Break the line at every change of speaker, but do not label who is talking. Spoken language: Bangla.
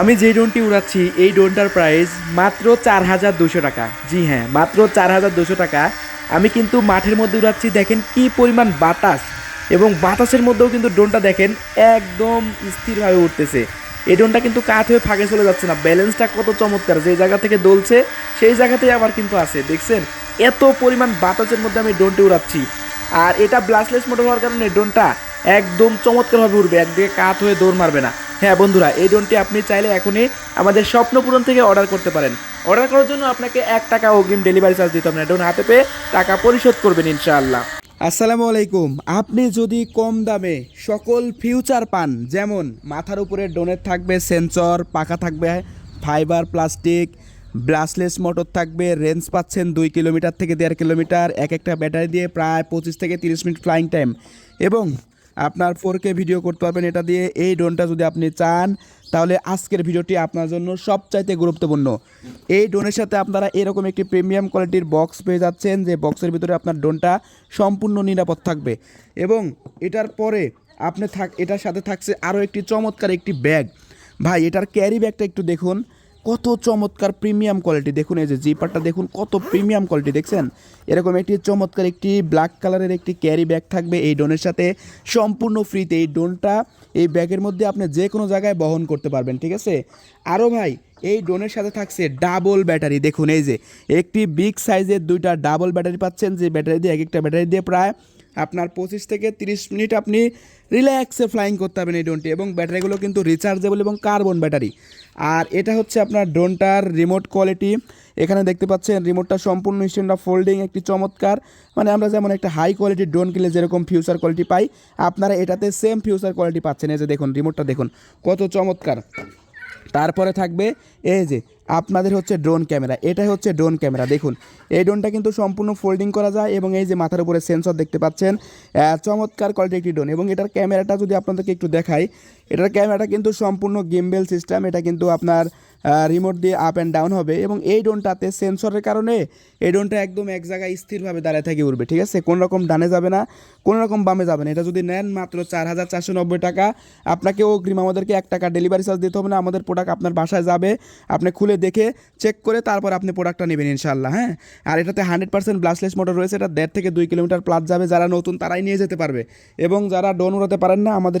আমি যে ড্রোনটি উড়াচ্ছি, এই ড্রোনটার প্রাইস মাত্র চার হাজার দুশো টাকা। জি হ্যাঁ মাত্র চার হাজার দুশো টাকা। আমি কিন্তু মাঠের মধ্যে উড়াচ্ছি, দেখেন কি পরিমাণ বাতাস। এবং বাতাসের মধ্যেও কিন্তু ড্রোনটা দেখেন একদম স্থিরভাবে উঠতেছে। এই ড্রোনটা কিন্তু কাত হয়ে ফাঁকে চলে যাচ্ছে না। ব্যালেন্সটা কত চমৎকার। যে জায়গা থেকে দোলছে, সেই জায়গাতেই আবার কিন্তু আছে। দেখছেন? এত পরিমাণ বাতাসের মধ্যে আমি ড্রোনটি উড়াচ্ছি। আর এটা ব্লাসলেস মোটর হওয়ার কারণে ড্রোনটা একদম চমৎকারভাবে উঠবে একদিকে কাত হয়ে দৌড় মারবে না। হ্যাঁ বন্ধুরা, এই ড্রোনটি আপনি চাইলে এখনই আমাদের স্বপ্ন পূরণ থেকে অর্ডার করতে পারেন। অর্ডার করার জন্য আপনাকে এক টাকা অগ্রিম ডেলিভারি চার্জ দিতে হবে না। ড্রোন হাতে পেয়ে টাকা পরিশোধ করবেন, ইনশাআল্লাহ। আসসালামু আলাইকুম। আপনি যদি কম দামে সকল ফিউচার পান, যেমন মাথার উপরে ড্রোনের থাকবে সেন্সর পাখা থাকবে ফাইবার প্লাস্টিক ব্লাসলেস মোটর থাকবে রেঞ্জ পাচ্ছেন দুই কিলোমিটার থেকে দেড় কিলোমিটার এক একটা ব্যাটারি দিয়ে প্রায় পঁচিশ থেকে তিরিশ মিনিট ফ্লাইং টাইম এবং আপনার ফোর কে ভিডিও করতে পারবেন। এটা দিয়ে এই ড্রোনটা যদি আপনি চান, তাহলে আজকের ভিডিওটি আপনার জন্য সবচাইতে গুরুত্বপূর্ণ। এই ড্রোনের সাথে আপনারা এরকম একটি প্রিমিয়াম কোয়ালিটির বক্স পেয়ে যাচ্ছেন, যে বক্সের ভিতরে আপনার ড্রোনটা সম্পূর্ণ নিরাপদ থাকবে। এবং এটার পরে আপনি থাক, এটার সাথে থাকছে আরও একটি চমৎকার একটি ব্যাগ ভাই, এটার ক্যারি ব্যাগটা একটু দেখুন। কত চমৎকার প্রিমিয়াম কোয়ালিটি দেখুন, এই যে জিপারটা দেখুন, কত প্রিমিয়াম কোয়ালিটি দেখছেন? এরকম একটি চমৎকার একটি ব্ল্যাক কালারের একটি ক্যারি ব্যাগ থাকবে এই ড্রোনের সাথে। সম্পূর্ণ ফ্রিতে এই ডোনটা এই ব্যাগের মধ্যে আপনি যে কোনো জায়গায় বহন করতে পারবেন, ঠিক আছে? আরও ভাই, এই ড্রোনের সাথে থাকছে ডাবল ব্যাটারি দেখুন, এই যে একটি বিগ সাইজের দুইটা ডাবল ব্যাটারি পাচ্ছেন, যে ব্যাটারি দিয়ে এক একটা ব্যাটারি দিয়ে প্রায় আপনার পঁচিশ থেকে তিরিশ মিনিট আপনি রিল্যাক্সে ফ্লাইং করতে পারবেন এই ড্রোনটি এবং ব্যাটারিগুলো কিন্তু রিচার্জেবল এবং কার্বন ব্যাটারি আর এটা হচ্ছে আপনার ড্রোনটার রিমোট কোয়ালিটি এখানে দেখতে পাচ্ছেন রিমোটটা সম্পূর্ণ স্ট্যান্ডার্ড ফোল্ডিং একটি চমৎকার। মানে আমরা যেমন একটা হাই কোয়ালিটির ড্রোন কিনলে যেরকম ফিউচার কোয়ালিটি পাই, আপনারা এটাতে সেম ফিউচার কোয়ালিটি পাচ্ছেন। এই যে দেখুন রিমোটটা দেখুন, কত চমৎকার। তারপরে থাকবে এই যে, আপনাদের হচ্ছে ড্রোন ক্যামেরা এটাই হচ্ছে ড্রোন ক্যামেরা দেখুন। এই ড্রোনটা কিন্তু সম্পূর্ণ ফোল্ডিং করা যায় এবং এই যে মাথার উপরে সেন্সর দেখতে পাচ্ছেন চমৎকার কোয়ালিটি একটি ড্রোন এবং এটার ক্যামেরাটা যদি আপনাদেরকে একটু দেখাই, এটার ক্যামেরাটা কিন্তু সম্পূর্ণ গেমবেল সিস্টেম এটা কিন্তু আপনার রিমোট দিয়ে আপ অ্যান্ড ডাউন হবে এবং এই ড্রোনটাতে সেন্সরের কারণে এই ড্রোনটা একদম এক জায়গায় স্থিরভাবে দাঁড়িয়ে থেকে উঠবে, ঠিক আছে? কোনো রকম ডানে যাবে না কোনো রকম বামে যাবে না। এটা যদি নেন মাত্র চার হাজার চারশো নব্বই টাকা। আপনাকে অগ্রিম আমাদেরকে এক টাকা ডেলিভারি চার্জ দিতে হবে না, আমাদের প্রোডাক্ট আপনার বাসায় যাবে, আপনি খুলে দেখে চেক করে তারপর আপনি প্রোডাক্টটা নেবেন ইনশাল্লাহ হ্যাঁ? আর এটাতে হান্ড্রেড পার্সেন্ট ব্লাসলেস মোটর রয়েছে, এটা দেড় থেকে দুই কিলোমিটার প্লাস যাবে। যারা নতুন তারাই নিয়ে যেতে পারবে। এবং যারা ডোন উড়াতে পারেন না, আমাদের